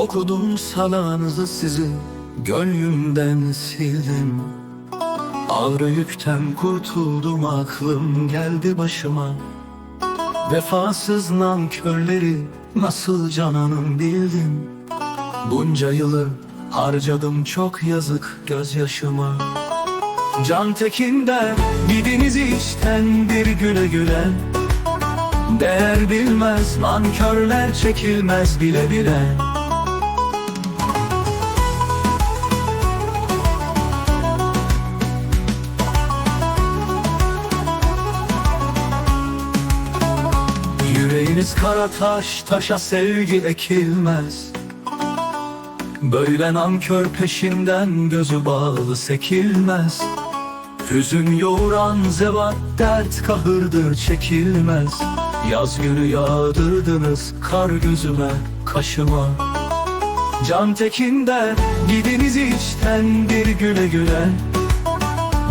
Okudum salanızı sizi Gönlümden sildim. Ağrı yükten kurtuldum aklım geldi başıma. Vefasız nankörleri nasıl cananım bildim. Bunca yılı harcadım çok yazık gözyaşıma. Can Tekin'den gidiniz işten bir güle güle. Değer bilmez nankörler çekilmez bile bile Yüreğiniz kara taş, taşa sevgi ekilmez. Böyle nankör peşinden gözü bağlı sekilmez. Hüzün yoğuran zevat dert kahırdır çekilmez. Yaz günü yağdırdınız kar gözüme kaşıma. Can Tekin'den gidiniz içten bir güle güle.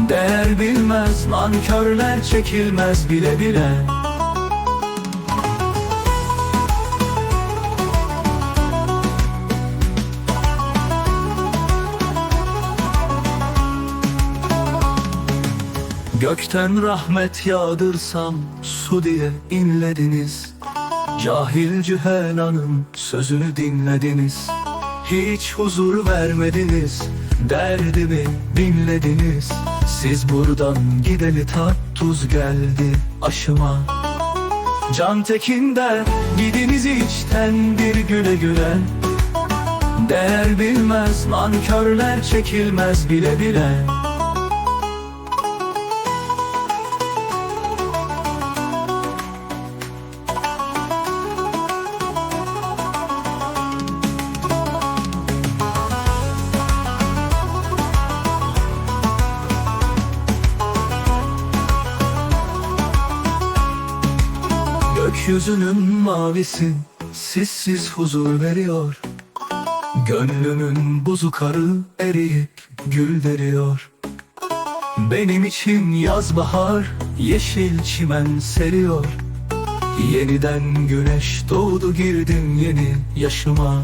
Değer bilmez nankörler çekilmez bile bile Gökten rahmet yağdırsam su diye inlediniz. Cahil cühelanın sözünü dinlediniz. Hiç huzur vermediniz Derdimi dinlediniz. Siz buradan gideli tat tuz geldi aşıma. Can Tekin'den gidiniz içten bir güle güle. Değer bilmez nankörler çekilmez bile bile Gökyüzünün mavisi Sissiz huzur veriyor. Gönlümün buzu karı eriyip gül veriyor. Benim için yaz bahar Yeşil çimen seriyor. Yeniden güneş doğdu girdim yeni yaşıma.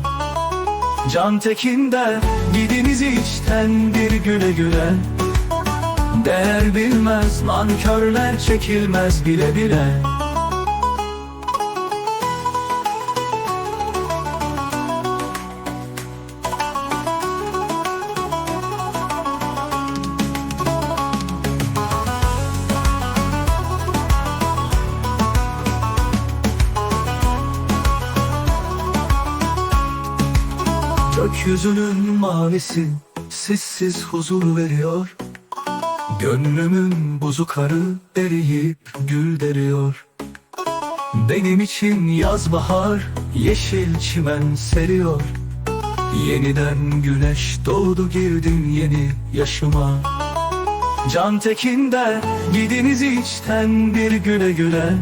Can Tekin'den gidiniz içten bir güle güle. Değer bilmez nankörler çekilmez bile bile Gökyüzünün mavisi Sessiz huzur veriyor. Gönlümün buzu karı eriyip gül deriyor. Benim için yaz bahar Yeşil çimen seriyor. Yeniden güneş doğdu girdim yeni yaşıma. Can Tekin'den gidiniz içten bir güle güle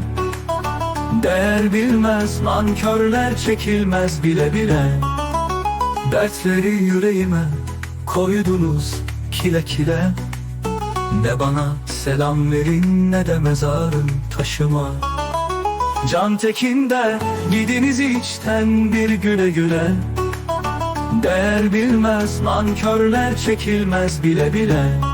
Değer bilmez nankörler çekilmez bile bile Dertleri yüreğime koydunuz kile kile. Ne bana selam verin ne de mezarın taşıma. Can Tekin'den gidiniz içten bir güle güle. Değer bilmez nankörler çekilmez bile bile